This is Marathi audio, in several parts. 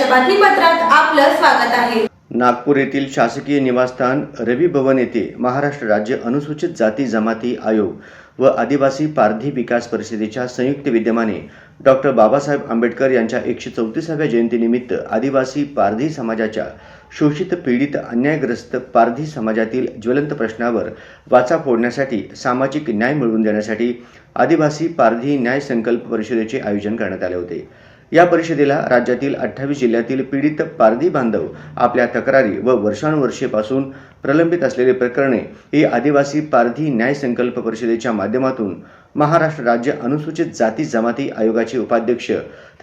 बातमीपत्रात आपलं स्वागत आहे. नागपूर येथील शासकीय निवासस्थान रवी भवन येथे महाराष्ट्र राज्य अनुसूचित जाती जमाती आयोग व आदिवासी पारधी विकास परिषदेच्या संयुक्त विद्यमाने डॉक्टर बाबासाहेब आंबेडकर यांच्या एकशे चौतीसाव्या जयंतीनिमित्त आदिवासी पारधी समाजाच्या शोषित पीडित अन्यायग्रस्त पारधी समाजातील ज्वलंत प्रश्नावर वाचा फोडण्यासाठी सामाजिक न्याय मिळवून देण्यासाठी आदिवासी पारधी न्याय संकल्प परिषदेचे आयोजन करण्यात आले होते. या परिषदेला राज्यातील अठ्ठावीस जिल्ह्यातील पीडित पारधी बांधव आपल्या तक्रारी व वर्षानुवर्षेपासून प्रलंबित असलेली प्रकरणे ही आदिवासी पारधी न्याय संकल्प परिषदेच्या माध्यमातून महाराष्ट्र राज्य अनुसूचित जाती जमाती आयोगाचे उपाध्यक्ष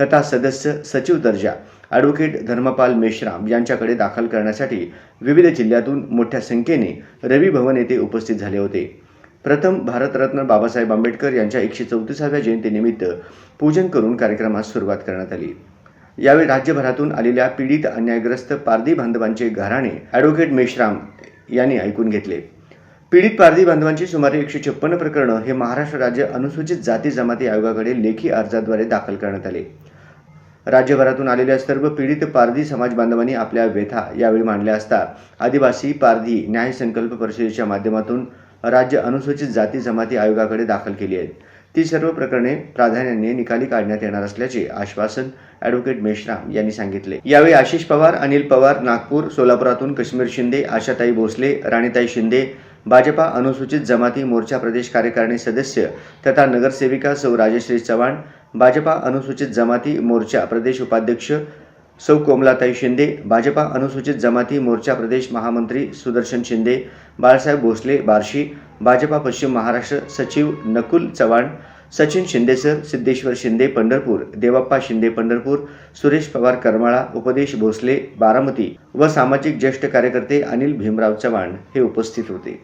तथा सदस्य सचिव दर्जा ॲडव्होकेट धर्मपाल मेश्राम यांच्याकडे दाखल करण्यासाठी विविध जिल्ह्यातून मोठ्या संख्येने रवी भवन येथे उपस्थित झाले होते. प्रथम भारतरत्न बाबासाहेब आंबेडकर यांच्या एकशे चौतीसाव्या जयंतीनिमित्त पूजन करून कार्यक्रमास सुरुवात करण्यात आली. यावेळी राज्यभरातून आलेल्या पीडित अन्यायग्रस्त पारधी बांधवांचे घराणे ॲडव्होकेट मेश्राम यांनी ऐकून घेतले. पीडित पारधी बांधवांची सुमारे एकशे छप्पन्न प्रकरणं हे महाराष्ट्र राज्य अनुसूचित जाती जमाती आयोगाकडे लेखी अर्जाद्वारे दाखल करण्यात आले. राज्यभरातून आलेल्या सर्व पीडित पारधी समाज बांधवांनी आपल्या व्यथा यावेळी मांडल्या असता. आदिवासी पारधी न्याय संकल्प परिषदेच्या माध्यमातून राज्य अनुसूचित जाती जमाती आयोगाकडे दाखल केली आहेत. ती सर्व प्रकरणे प्राधान्याने निकाली काढण्यात येणार असल्याचे आश्वासन ॲडव्होकेट मेश्राम यांनी सांगितले. यावेळी आशिष पवार अनिल पवार नागपूर सोलापुरातून काश्मीर शिंदे आशाताई भोसले राणीताई शिंदे भाजपा अनुसूचित जमाती मोर्चा प्रदेश कार्यकारिणी सदस्य तथा नगरसेविका सौ राजश्री चव्हाण भाजपा अनुसूचित जमाती मोर्चा प्रदेश उपाध्यक्ष सौ कोमलाताई शिंदे भाजपा अनुसूचित जमाती मोर्चा प्रदेश महामंत्री सुदर्शन शिंदे बाळासाहेब भोसले बार्शी भाजपा पश्चिम महाराष्ट्र सचिव नकुल चव्हाण सचिन शिंदेसर सिद्धेश्वर शिंदे पंढरपूर देवप्पा शिंदे पंढरपूर सुरेश पवार करमाळा उपदेश भोसले बारामती व सामाजिक ज्येष्ठ कार्यकर्ते अनिल भीमराव चव्हाण हे उपस्थित होते.